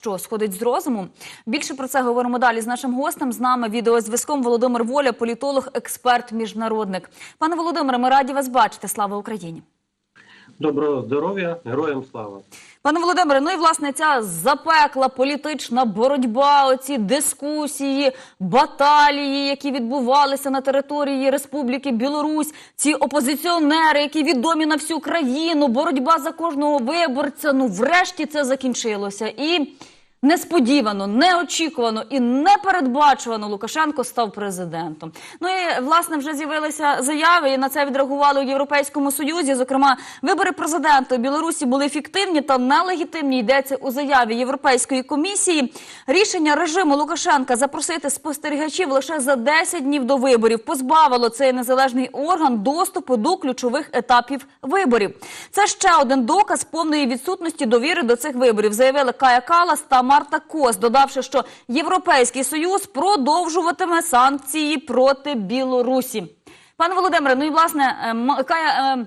Що сходить з розуму? Більше про це говоримо далі з нашим гостем. З нами відеозв'язком Володимир Воля, політолог, експерт, міжнародник. Пане Володимире, ми раді вас бачити. Слава Україні. Доброго здоров'я, героям слава. Пане Володимире, ну і власне ця запекла політична боротьба, оці дискусії, баталії, які відбувалися на території Республіки Білорусь, ці опозиціонери, які відомі на всю країну, боротьба за кожного виборця. Ну, врешті це закінчилося. І несподівано, неочікувано і непередбачувано Лукашенко став президентом. Ну і власне вже з'явилися заяви, і на це відреагували у Європейському Союзі. Зокрема, вибори президента у Білорусі були фіктивні та нелегітимні. Йдеться у заяві Європейської комісії. Рішення режиму Лукашенка запросити спостерігачів лише за 10 днів до виборів позбавило цей незалежний орган доступу до ключових етапів виборів. Це ще один доказ повної відсутності довіри до цих виборів, заявили Кая Калас та Марта Кос, додавши, що Європейський Союз продовжуватиме санкції проти Білорусі. Пане Володимире, ну і власне е, Кая. е,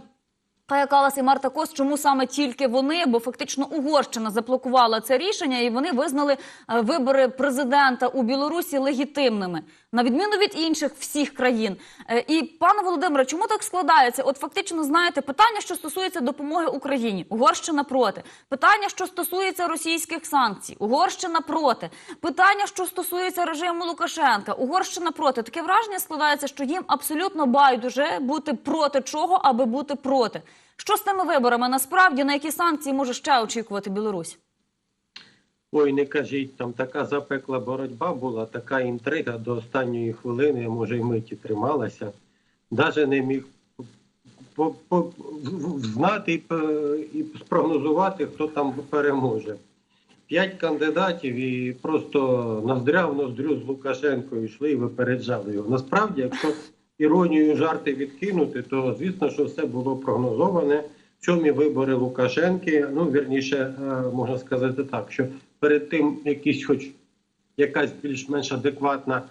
Кая Калас і Марта Кос, чому саме тільки вони? Бо фактично Угорщина заблокувала це рішення, і вони визнали е, вибори президента у Білорусі легітимними, на відміну від інших всіх країн. Е, І пане Володимире, чому так складається? От фактично знаєте питання, що стосується допомоги Україні, Угорщина проти. Питання, що стосується російських санкцій, Угорщина проти. Питання, що стосується режиму Лукашенка, Угорщина проти. Таке враження складається, що їм абсолютно байдуже бути проти чого, аби бути проти. Що з тими виборами насправді на які санкції може ще очікувати Білорусь? Ой, не кажіть, там така запекла боротьба була, така інтрига до останньої хвилини, може, й миті трималася. Даже не міг в- в- знати і спрогнозувати, хто там переможе. П'ять кандидатів і просто ноздря в ноздрю з Лукашенкою йшли і випереджали його. Насправді, якщо іронію жарти відкинути, то звісно, що все було прогнозоване. Сьомі вибори Лукашенки, ну вірніше, е, можна сказати так, що перед тим якісь, хоч якась більш-менш адекватна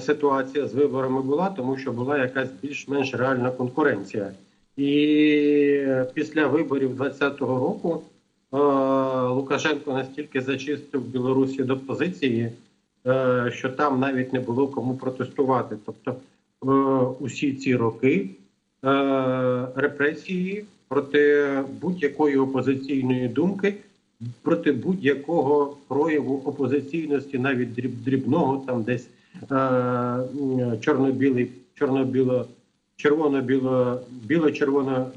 ситуація з виборами була, тому що була якась більш-менш реальна конкуренція. І після виборів 2020 року е, Лукашенко настільки зачистив Білорусі до позиції, е, що там навіть не було кому протестувати. Тобто е, усі ці роки е, репресії проти будь-якої опозиційної думки, проти будь-якого прояву опозиційності, навіть дріб- дрібного, там десь е, чорно-білий, чорно-біло, червоно-біло, біло-червоно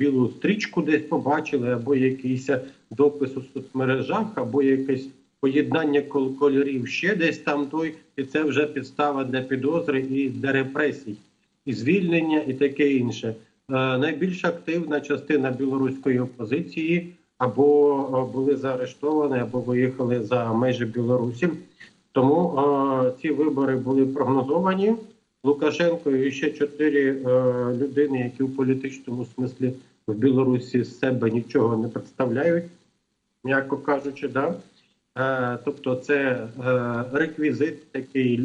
е, стрічку десь побачили, або якийсь допис у соцмережах, або якесь поєднання кольорів ще десь там той, і це вже підстава для підозри і для репресій, і звільнення, і таке інше. Е, найбільш активна частина білоруської опозиції або е, були заарештовані, або виїхали за межі Білорусі. Тому е, ці вибори були прогнозовані. Лукашенко і ще чотири е, людини, які в політичному смислі в Білорусі з себе нічого не представляють, м'яко кажучи, да. Е, тобто це е, реквізит такий,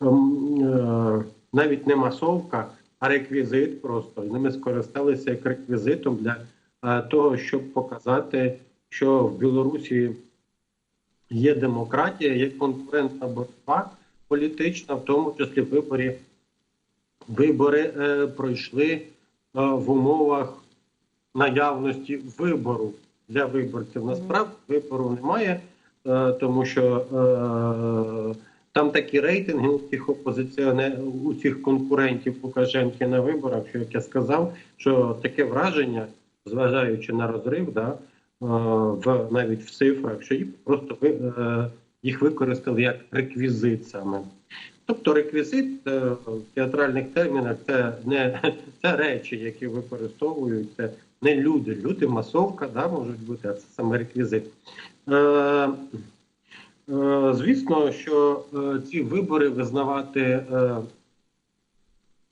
ем, е, навіть не масовка, а реквізит просто. І ними скористалися як реквізитом для е, того, щоб показати, що в Білорусі є демократія, є конкурентна боротьба політична, в тому числі вибори. Вибори е, пройшли е, в умовах наявності вибору для виборців. Насправді вибору немає, е, тому що е, там такі рейтинги у цих опозиціонерів, у цих конкурентів Лукашенки на виборах, що як я сказав, що таке враження, зважаючи на розрив, да, е, в навіть в цифрах, що їх просто ви, е, їх використали як реквізит саме. Тобто реквізит е, в театральних термінах це не це речі, які використовують, це не люди. Люди масовка, да, можуть бути, а це саме реквізит. Звісно, що ці вибори визнавати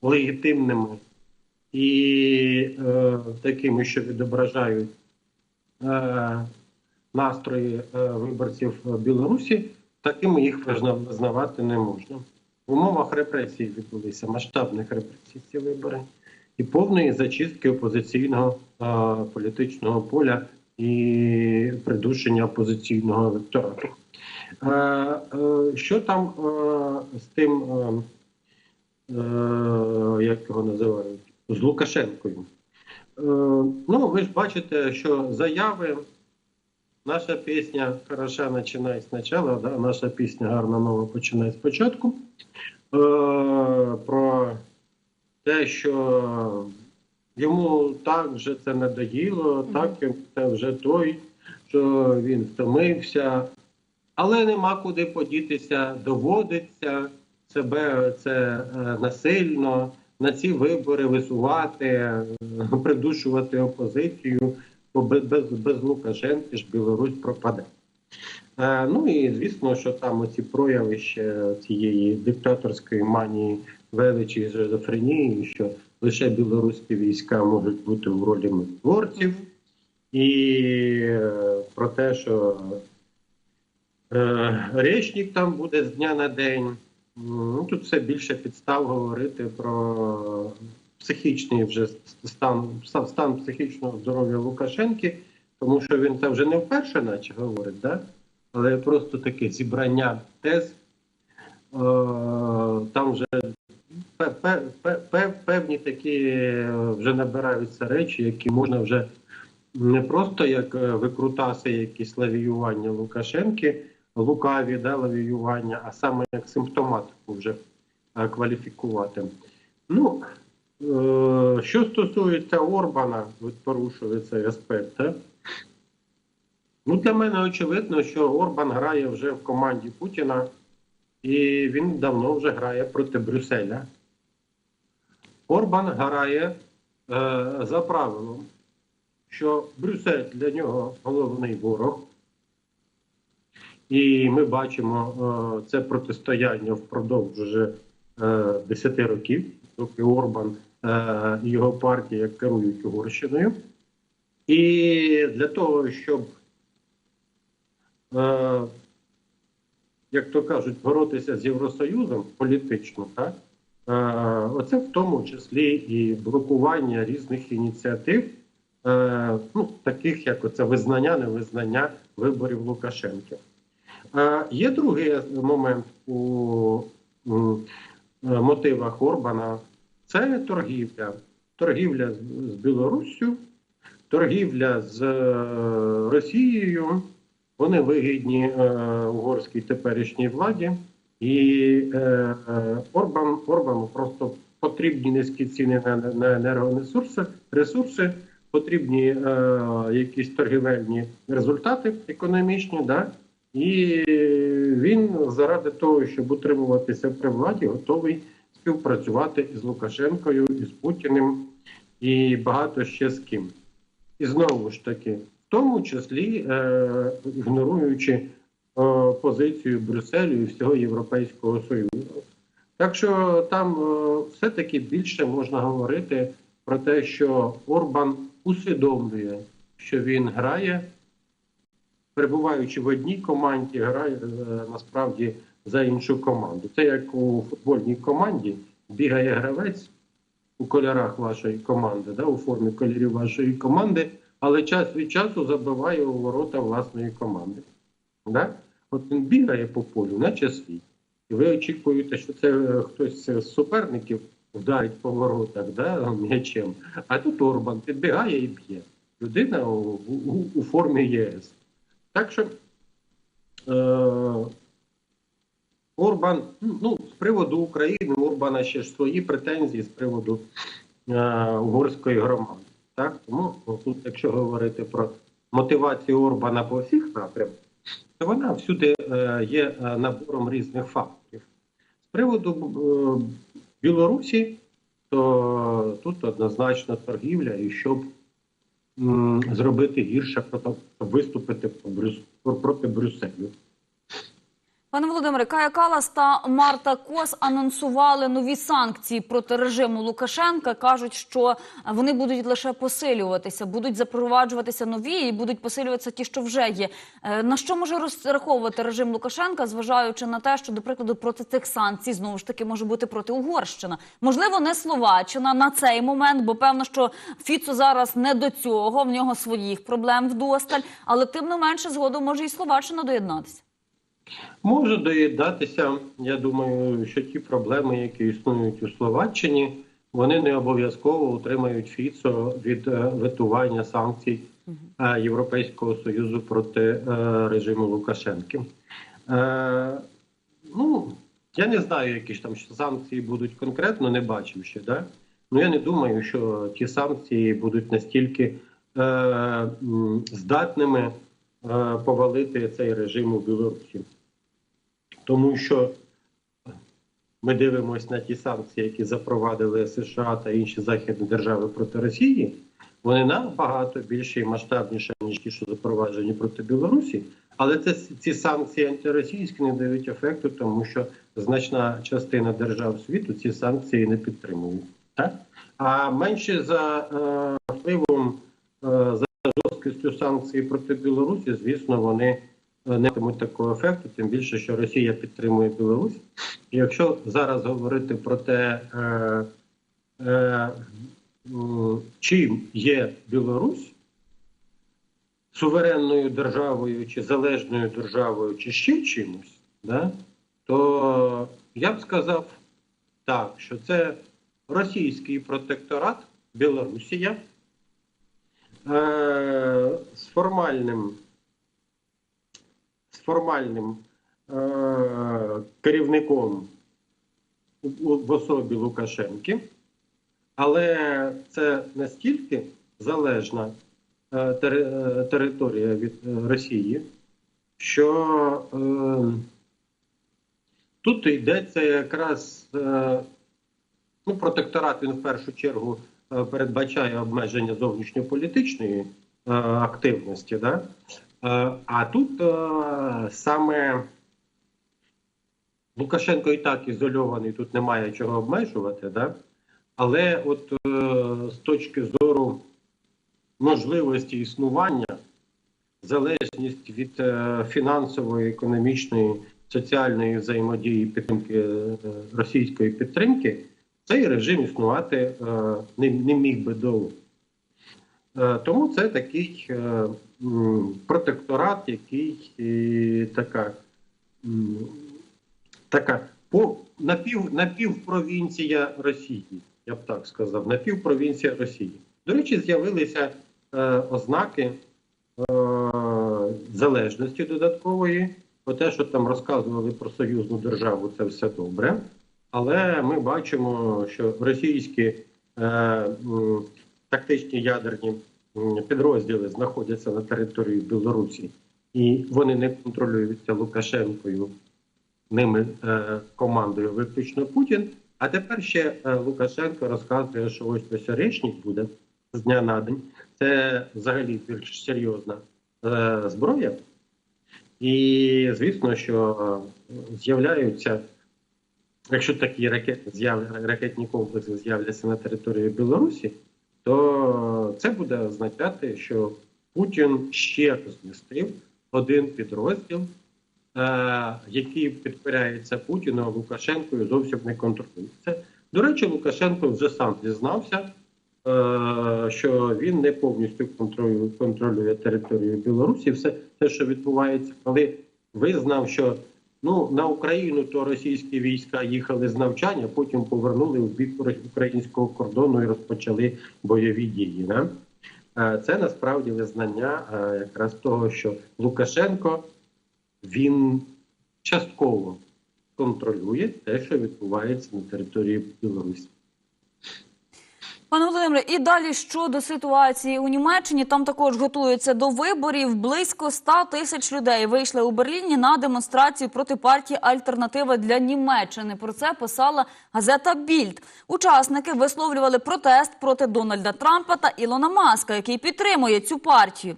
легітимними і е, такими, що відображають е, настрої е, виборців Білорусі, такими їх визнавати не можна. В умовах репресій відбулися масштабних репресій ці вибори і повної зачистки опозиційного е, політичного поля і придушення опозиційного електорату. Е, е, Що там е, з тим, е, е, як його називають, з Лукашенкою? Е, Ну, ви ж бачите, що заяви. Наша пісня хороша починає спочатку, да? наша пісня гарна нова починає спочатку. Е, про те, що йому так вже це надоїло, так це вже той, що він втомився, але нема куди подітися, доводиться себе це е, насильно на ці вибори висувати, е, придушувати опозицію, бо без, без, Лукашенки ж Білорусь пропаде. Е, Ну і звісно, що там оці прояви ще цієї диктаторської манії величі шизофренії, що лише білоруські війська можуть бути в ролі миротворців, і е, про те, що е, речник там буде з дня на день. Ну, тут все більше підстав говорити про психічний вже стан, стан, психічного здоров'я Лукашенки, тому що він це вже не вперше, наче говорить, да? але просто таке зібрання тез. Е, там вже пе- пе- пе- пе- певні такі е, вже набираються речі, які можна вже не просто як е, викрутаси, якісь лавіювання Лукашенки, лукаві да, лавіювання, а саме як симптоматику вже е, кваліфікувати. Ну, е, що стосується Орбана, порушили цей аспект, так? Ну, для мене очевидно, що Орбан грає вже в команді Путіна, і він давно вже грає проти Брюсселя. Орбан грає е, за правилом, що Брюссель для нього головний ворог. І ми бачимо е, це протистояння впродовж вже е, 10 років, доки Орбан е, і його партія керують Угорщиною. І для того, щоб е, як то кажуть, боротися з Євросоюзом політично, так? Е, оце в тому числі і блокування різних ініціатив, е, ну, таких як оце визнання, невизнання виборів Лукашенка. Є другий момент у е, мотивах Орбана це торгівля. Торгівля з, Білоруссю, торгівля з е, Росією. Вони вигідні е, угорській теперішній владі, і Орбан, Орбану просто потрібні низькі ціни на, енергоресурси, ресурси, потрібні якісь торгівельні результати економічні. Да? І він заради того, щоб утримуватися при владі, готовий співпрацювати із Лукашенкою, із Путіним і багато ще з ким. І знову ж таки, в тому числі е, ігноруючи е, позицію Брюсселю і всього Європейського Союзу. Так що там е, все-таки більше можна говорити про те, що Орбан усвідомлює, що він грає, перебуваючи в одній команді, грає е, насправді за іншу команду. Це як у футбольній команді бігає гравець у кольорах вашої команди, да, у формі кольорів вашої команди, але час від часу забиває у ворота власної команди. Да? От він бігає по полю, наче свій. І ви очікуєте, що це е, хтось з суперників вдарить по воротах да, м'ячем. А тут Орбан підбігає і б'є. Людина у, у, у формі ЄС. Так що е, Орбан, ну, з приводу України, Орбана ще ж свої претензії з приводу е, угорської громади. Так? Тому ну, тут, якщо говорити про мотивацію Орбана по всіх напрямках, то вона всюди е, є е, набором різних факторів. З приводу е, Білорусі, то тут однозначно торгівля, і щоб зробити гірше, виступити проти Брюсселю. Пане Володимире, Кая Калас та Марта Кос анонсували нові санкції проти режиму Лукашенка. кажуть, що вони будуть лише посилюватися, будуть запроваджуватися нові і будуть посилюватися ті, що вже є. Е, На що може розраховувати режим Лукашенка, зважаючи на те, що, до прикладу, проти цих санкцій знову ж таки може бути проти Угорщина? Можливо, не Словаччина на цей момент, бо певно, що Фіцо зараз не до цього, в нього своїх проблем вдосталь, але тим не менше згодом може і Словаччина доєднатися. Може доєднатися. Я думаю, що ті проблеми, які існують у Словаччині, вони не обов'язково утримають Фіцо від е, ветування санкцій е, Європейського союзу проти е, режиму Лукашенки. Ну я не знаю, які ж там санкції будуть конкретно, не бачив ще. Да? Ну я не думаю, що ті санкції будуть настільки е, здатними е, повалити цей режим у Білорусі. Тому що ми дивимося на ті санкції, які запровадили США та інші західні держави проти Росії. Вони набагато більше і масштабніше, ніж ті, що запроваджені проти Білорусі. Але це ці санкції антиросійські не дають ефекту, тому що значна частина держав світу ці санкції не підтримують. Так? А менше за е, впливом е, за жорсткістю санкцій проти Білорусі, звісно, вони не матимуть такого ефекту, тим більше, що Росія підтримує Білорусь. І якщо зараз говорити про те, е, е, чим є Білорусь, суверенною державою чи залежною державою, чи ще чимось, да, то я б сказав так, що це російський протекторат Білорусія е, з формальним формальним е, керівником в особі Лукашенки, але це настільки залежна е, е, територія від е, Росії, що е, тут йдеться якраз е, ну, протекторат він в першу чергу е, передбачає обмеження зовнішньополітичної е, активності. Да? Е, А тут е, саме Лукашенко і так ізольований, тут немає чого обмежувати, да? але от е, з точки зору можливості існування, залежність від фінансової, економічної, соціальної взаємодії підтримки російської підтримки, цей режим існувати не, міг би довго. Тому це такий протекторат, який е, така, така по, напів, напівпровінція Росії, я б так сказав, напівпровінція Росії. До речі, з'явилися е, ознаки е, залежності додаткової. Про те, що там розказували про союзну державу, це все добре. Але ми бачимо, що російські е, тактичні ядерні підрозділи знаходяться на території Білорусі, і вони не контролюються Лукашенкою, ними е, командою виключно Путін. А тепер ще е, Лукашенко розказує, що ось ось Орешник буде з дня на день. Це взагалі більш серйозна е, зброя. І звісно, що з'являються, якщо такі ракети ракетні комплекси з'являться на території Білорусі, то це буде означати, що Путін ще змістив один підрозділ, е, який підпирається Путіну, а Лукашенко і зовсім не контролюється. До речі, Лукашенко вже сам зізнався, е, що він не повністю контролює, контролює територію Білорусі. Все те, що відбувається, коли визнав, що ну на Україну то російські війська їхали з навчання, потім повернули у бік українського кордону і розпочали бойові дії. Да? Е, Це насправді визнання е, якраз того, що Лукашенко він частково контролює те, що відбувається на території Білорусі. Пане Володимире, і далі щодо ситуації у Німеччині, там також готуються до виборів. Близько 100 тисяч людей вийшли у Берліні на демонстрацію проти партії Альтернатива для Німеччини. Про це писала газета Більд. Учасники висловлювали протест проти Дональда Трампа та Ілона Маска, який підтримує цю партію.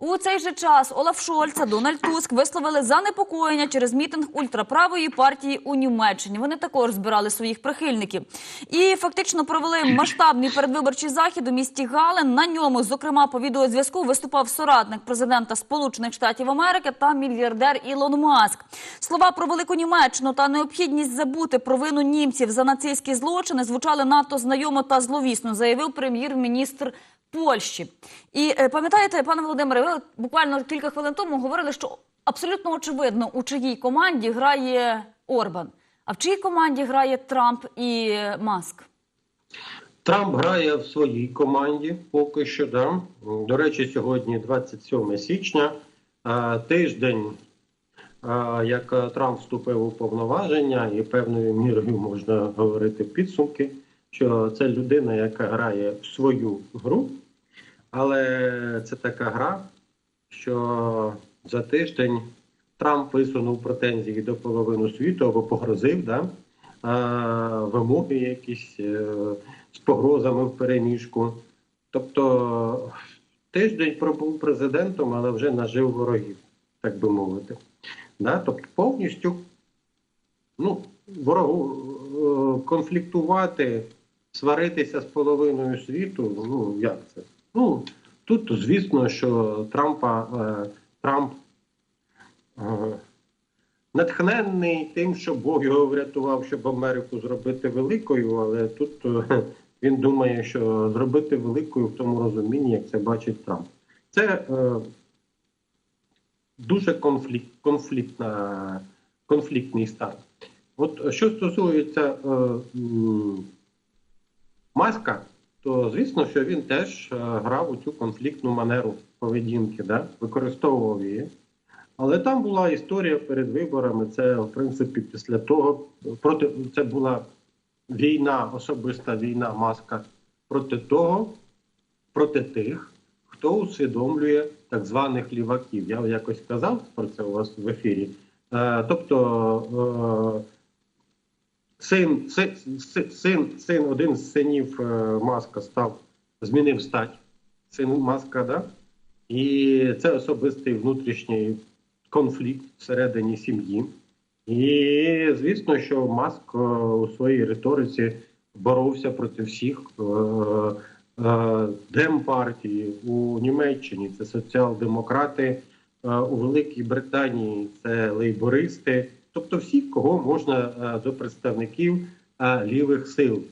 У цей же час Олаф Шольц та Дональд Туск висловили занепокоєння через мітинг ультраправої партії у Німеччині. Вони також збирали своїх прихильників і фактично провели масштабний передвиборчий захід у місті Гален. На ньому, зокрема, по відеозв'язку виступав соратник президента Сполучених Штатів Америки та мільярдер Ілон Маск. Слова про велику Німеччину та необхідність забути про вину німців за нацистські злочини звучали надто знайомо та зловісно, заявив прем'єр-міністр. Польщі. І е, пам'ятаєте, пане Володимире, ви буквально кілька хвилин тому говорили, що абсолютно очевидно, у чиїй команді грає Орбан, а в чиїй команді грає Трамп і Маск. Трамп грає в своїй команді поки що. Да. До речі, сьогодні 27 січня, тиждень, як Трамп вступив у повноваження, і певною мірою можна говорити підсумки, що це людина, яка грає в свою гру, але це така гра, що за тиждень Трамп висунув претензії до половини світу або погрозив, да? вимоги якісь е, з погрозами в переміжку. Тобто тиждень пробув президентом, але вже нажив ворогів, так би мовити. Да? Тобто повністю ну, ворогу е, конфліктувати, сваритися з половиною світу, ну як це? Ну, тут, звісно, що Трампа е, Трамп е, натхненний тим, що Бог його врятував, щоб Америку зробити великою, але тут е, він думає, що зробити великою в тому розумінні, як це бачить Трамп. Це е, дуже конфлікт, конфліктна, конфліктний стан. От що стосується е, Маска, то звісно, що він теж е, грав у цю конфліктну манеру поведінки, да? використовував її. Але там була історія перед виборами. Це, в принципі, після того проти це була війна, особиста війна маска проти того, проти тих, хто усвідомлює так званих ліваків. Я якось казав про це у вас в ефірі. Е, тобто е, син, син, син, один з синів е, Маска став, змінив стать син Маска, да? і це особистий внутрішній конфлікт всередині сім'ї. І звісно, що Маск е, у своїй риториці боровся проти всіх е, демпартії у Німеччині. Це соціал-демократи, у Великій Британії це лейбористи, тобто всі, кого можна е, до представників е, лівих сил,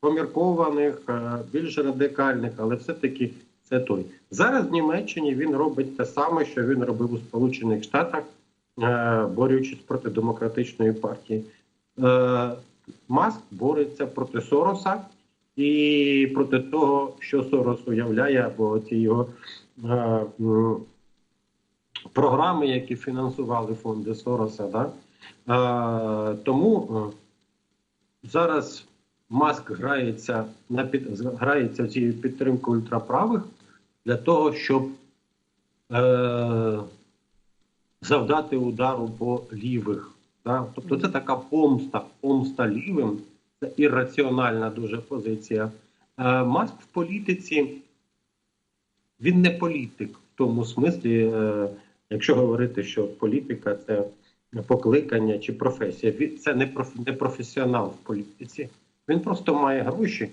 поміркованих, е, більш радикальних, але все-таки це той. Зараз в Німеччині він робить те саме, що він робив у Сполучених Штатах, борючись проти демократичної партії. Маск бореться проти Сороса і проти того, що Сорос уявляє, або ці його програми, які фінансували фонди Сороса. Да? Е, тому е, зараз Маск грається на під грається в цій підтримку ультраправих для того, щоб е, завдати удару по лівих. Да? Тобто це така помста, помста лівим, це ірраціональна дуже позиція. Е, Маск в політиці він не політик в тому смислі, е, якщо говорити, що політика це покликання чи професія. Це не проф, не професіонал в політиці. Він просто має гроші,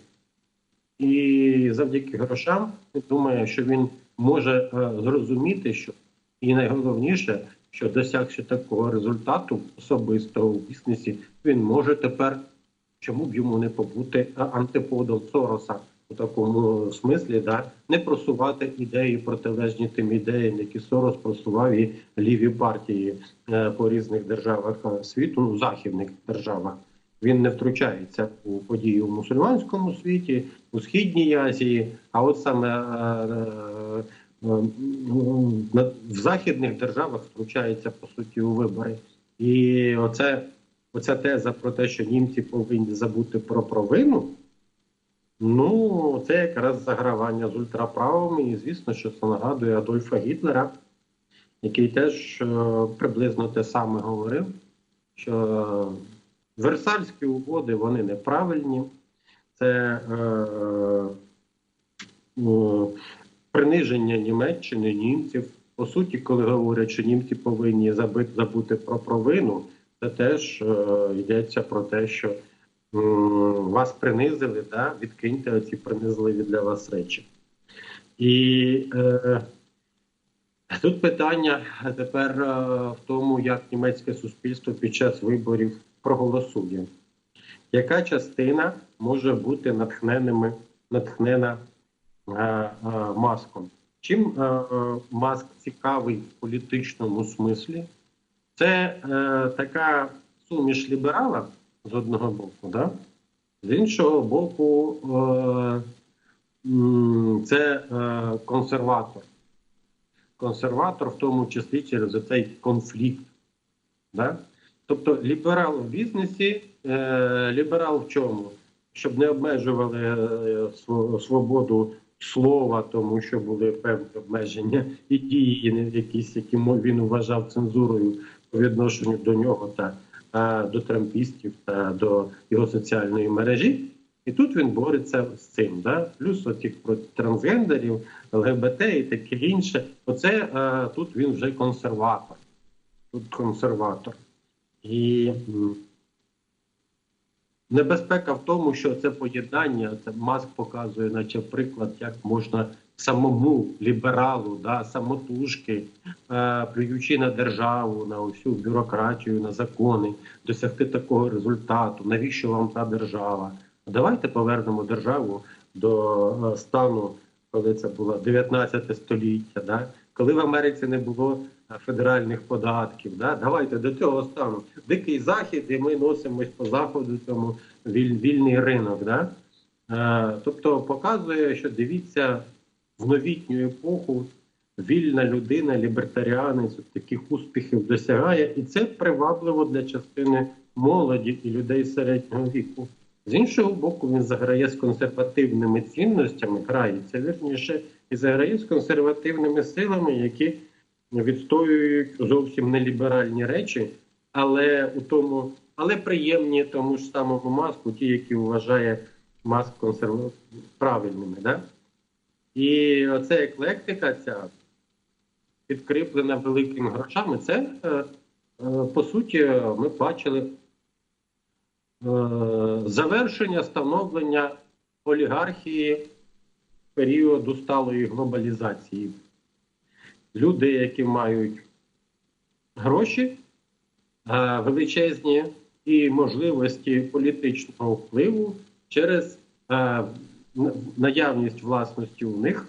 і завдяки грошам він думає, що він може е, зрозуміти, що і найголовніше, що досягши такого результату особистого у бізнесі, він може тепер, чому б йому не побути е, антиподом Сороса у такому смислі, да, не просувати ідеї протилежні тим ідеям, які Сорос просував і ліві партії е, по різних державах е, світу, ну західних державах. Він не втручається у події у мусульманському світі, у східній Азії, а от саме е, ну, в західних державах втручається по суті у вибори. І оце, оця теза про те, що німці повинні забути про провину. Ну, це якраз загравання з ультраправими, і звісно, що це нагадує Адольфа Гітлера, який теж е, приблизно те саме говорив, що Версальські угоди вони неправильні. Це е, е, приниження Німеччини, німців. По суті, коли говорять, що німці повинні забути про провину, це теж е, йдеться про те, що вас принизили, да? відкиньте оці принизливі для вас речі. І е, тут питання тепер е, в тому, як німецьке суспільство під час виборів проголосує. Яка частина може бути натхненими, натхнена е, е, маском? Чим е, е, маск цікавий в політичному смислі? Це е, така суміш ліберала з одного боку, да? з іншого боку, е, це е, консерватор. Консерватор, в тому числі через цей конфлікт. Да? Тобто ліберал в бізнесі, е, ліберал в чому? Щоб не обмежували свободу слова, тому що були певні обмеження і дії, якісь, які він вважав цензурою по відношенню до нього та е, до трампістів та до його соціальної мережі. І тут він бореться з цим. Да? Плюс оцих проти трансгендерів, ЛГБТ і таке інше. Оце е, тут він вже консерватор. Тут консерватор. І небезпека в тому, що це поєднання, це маск показує, наче приклад, як можна самому лібералу, да, самотужки, е, плюючи на державу, на всю бюрократію, на закони, досягти такого результату. Навіщо вам та держава? Давайте повернемо державу до е, стану, коли це було 19 століття, да? коли в Америці не було е, федеральних податків. Да? Давайте до цього стану. Дикий захід, і ми носимось по заходу цьому віль, вільний ринок. Да? Е, тобто показує, що дивіться в новітню епоху. Вільна людина, лібертаріанець таких успіхів досягає, і це привабливо для частини молоді і людей середнього віку. З іншого боку, він заграє з консервативними цінностями, грається вірніше, і заграє з консервативними силами, які відстоюють зовсім неліберальні речі, але у тому, але приємні тому ж самому маску, ті, які вважає маск консерв... правильними. Да? І оця еклектика, ця підкріплена великими грошами, це е, е, по суті ми бачили е, завершення становлення олігархії періоду сталої глобалізації. Люди, які мають гроші, величезні і можливості політичного впливу через наявність власності у них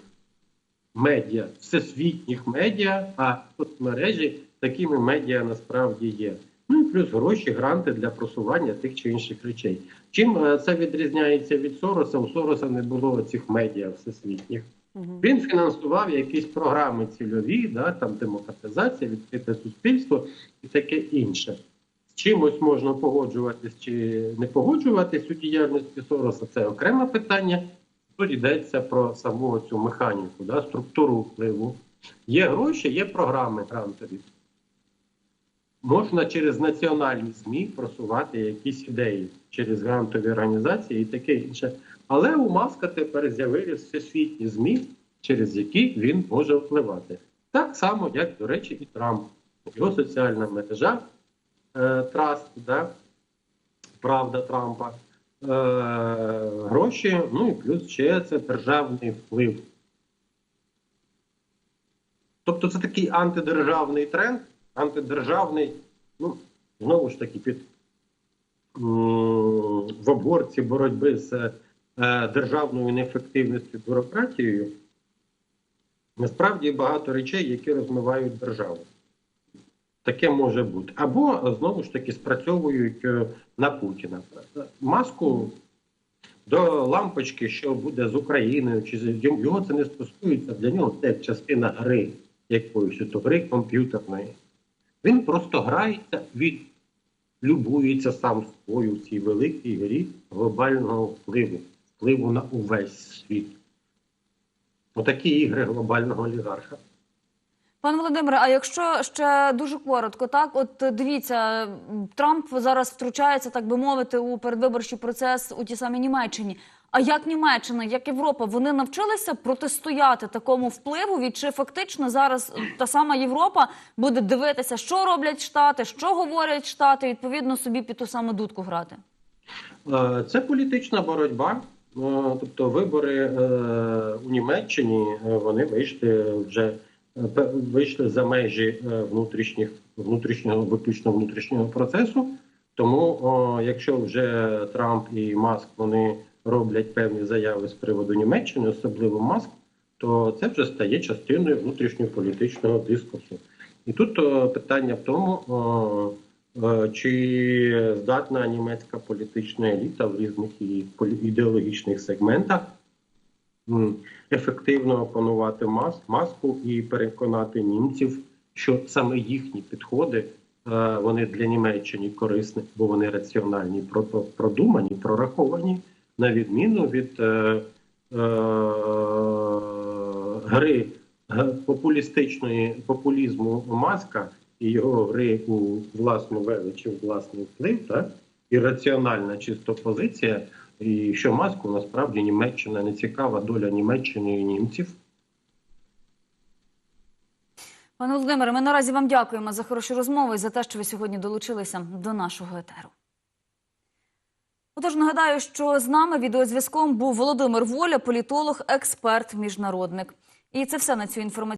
медіа, всесвітніх медіа, а соцмережі такими медіа насправді є. Ну і плюс гроші, гранти для просування тих чи інших речей. Чим е, це відрізняється від Сороса? У Сороса не було цих медіа всесвітніх. Він фінансував якісь програми цільові, да, там демократизація, відкрите суспільство і таке інше. З чимось можна погоджуватись чи не погоджуватись у діяльності Сороса, це окреме питання. Тут йдеться про саму цю механіку, да, структуру впливу. Є гроші, є програми грантові. Можна через національні ЗМІ просувати якісь ідеї через грантові організації і таке інше. Але у Маска тепер з'явилися всесвітні ЗМІ, через які він може впливати. Так само, як, до речі, і Трамп. Його соціальна мережа е, Траст, да? Правда Трампа. Е, гроші, ну і плюс ще це державний вплив. Тобто це такий антидержавний тренд, антидержавний, ну, знову ж таки, під в обгорці боротьби з е, державною неефективністю бюрократією. Насправді багато речей, які розмивають державу. Таке може бути. Або знову ж таки спрацьовують е, на Путіна. Маску до лампочки, що буде з Україною, чи його це не стосується. Для нього це частина гри якоїсь, то гри комп'ютерної. Він просто грається, він любується сам собою в цій великій грі глобального впливу, впливу на увесь світ. Отакі ігри глобального олігарха. Пане Володимире, а якщо ще дуже коротко, так от дивіться, Трамп зараз втручається, так би мовити, у передвиборчий процес у тій самій Німеччині. А як Німеччина, як Європа, вони навчилися протистояти такому впливу? Чи фактично зараз та сама Європа буде дивитися, що роблять штати, що говорять штати, відповідно собі під ту саму дудку грати? Е, Це політична боротьба. Тобто вибори е, у Німеччині е, вони вийшли вже вийшли за межі е, внутрішніх внутрішнього виключно внутрішнього процесу. Тому, о, якщо вже Трамп і Маск вони роблять певні заяви з приводу Німеччини, особливо Маск, то це вже стає частиною внутрішньополітичного дискурсу. І тут о, питання в тому, о, Е, Чи здатна німецька політична еліта в різних її ідеологічних сегментах ефективно опанувати мас, маску і переконати німців, що саме їхні підходи е, вони для Німеччини корисні, бо вони раціональні, про- про- продумані, прораховані, на відміну від е, е, гри популістичної популізму маска і його гри у власну велич, власний вплив, так і раціональна чисто позиція. І що маску насправді Німеччина не цікава доля Німеччини і німців. Пане Володимире, ми наразі вам дякуємо за хорошу розмову і за те, що ви сьогодні долучилися до нашого етеру. Отож, нагадаю, що з нами відеозв'язком був Володимир Воля, політолог, експерт, міжнародник. І це все на цю інформацію.